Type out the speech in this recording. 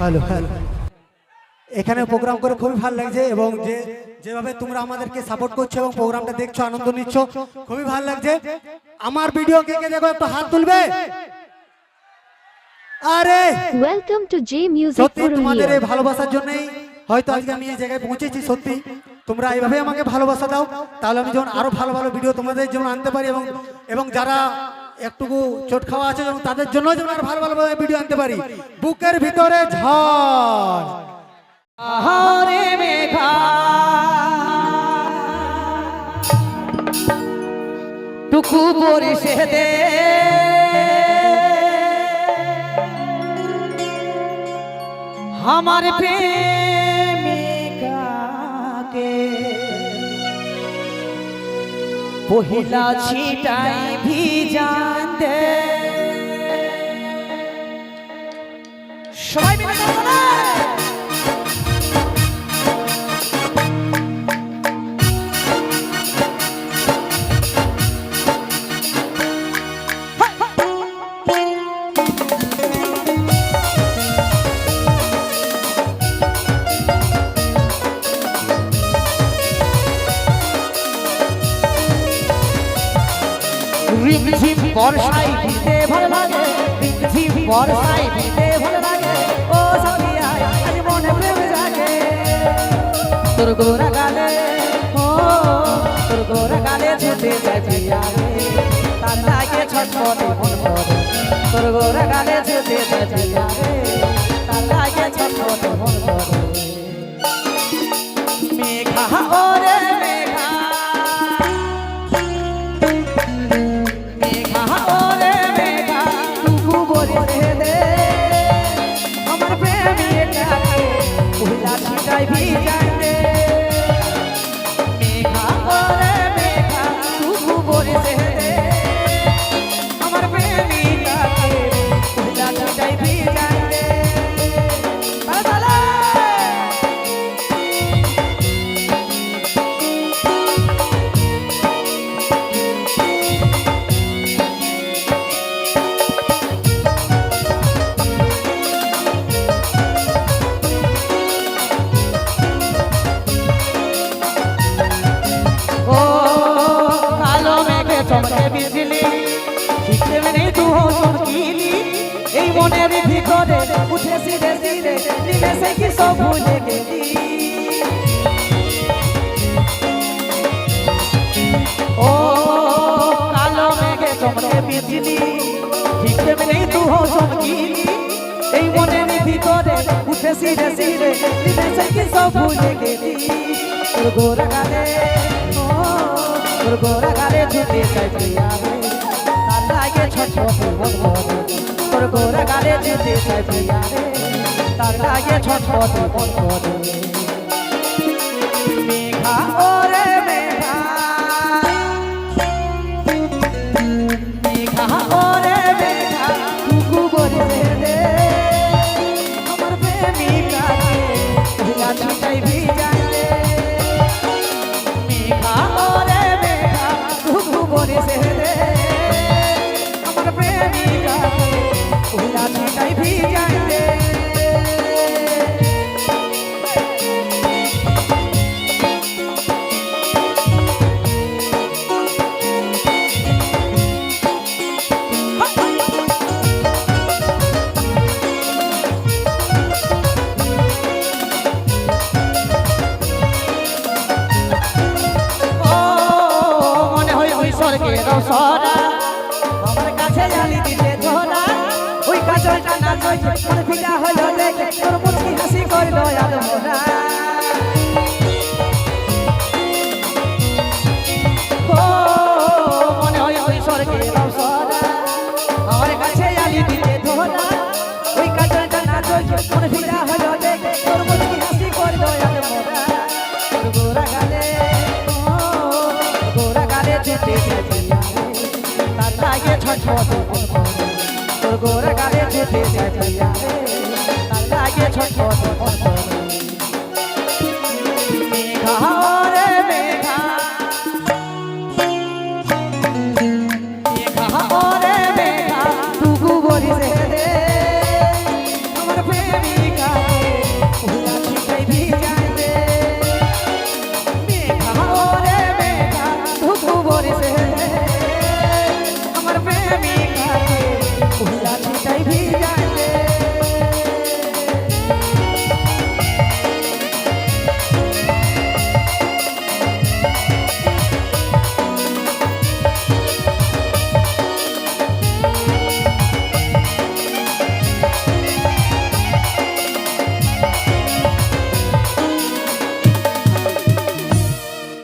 Hello hello এখানে programme করে খুবই ভালো লাগছে এবং যে যেভাবে তোমরা আমাদেরকে সাপোর্ট করছ এবং প্রোগ্রামটা দেখছ আনন্দ নিচ্ছ খুবই ভালো লাগছে। আমার ভিডিও কে কে দেখো একটু হাত তুলবে? আরে! Welcome to J Music সত্যি তোমাদের এই ভালোবাসার জন্যই হয়তো আজকে আমি এই জায়গায় পৌঁছেছি সত্যি। তোমরা এইভাবে আমাকে ভালোবাসা দাও তাহলে আমি যেমন আরও ভালো ভালো ভিডিও তোমাদের যেমন আনতে পারি এবং এবং যারা একটুকু চোট খাওয়া আছে এবং তাদের জন্য যেমন আরও ভালো ভালো ভিডিও আনতে পারি। বুকের ভিতরে ঝড়। আহারে মেঘা। টুকু পরিষে দে আমার প্রেমিকাকে পহিলা ছিটাই ভিজান দে। সবাই মিলে রিমঝিম বর্ষায় ভিজতে ভালো লাগে রিমঝিম বর্ষায় ভিজতে ভালো লাগে ও সখিয়া, আজ মনে প্রেম জাগে। তোর গোরা গালে ও, তোর গোরা গালে ছুটে যায় তার লাগে ছটফটে মন করে তোর গোরা গালে ছুটে যায় ভুলে গেলি। ও, কালো মেঘে চমকে বিজলি শিখতে নেই তু চমকিলি। এই মনের ভিতরে উঠে সিরে সিরে নিমেষে কি সব ভুলে গেলি? তোর গোরা গালে তোর গোরা গালে ছুটে চাই প্রিয়া তার লাগে মন তোর গোরা গালে ছুটে চাই প্রিয়া তার লাগে ছটফট মনে ফিটা হলো দেখে তোর মুচকি হাসি করল আর মোরা ও মনে হয় মনে ফিটা হলো দেখে তোর মুচকি হাসি করল ছটফট তোর গোরা গালে যেতে যেতে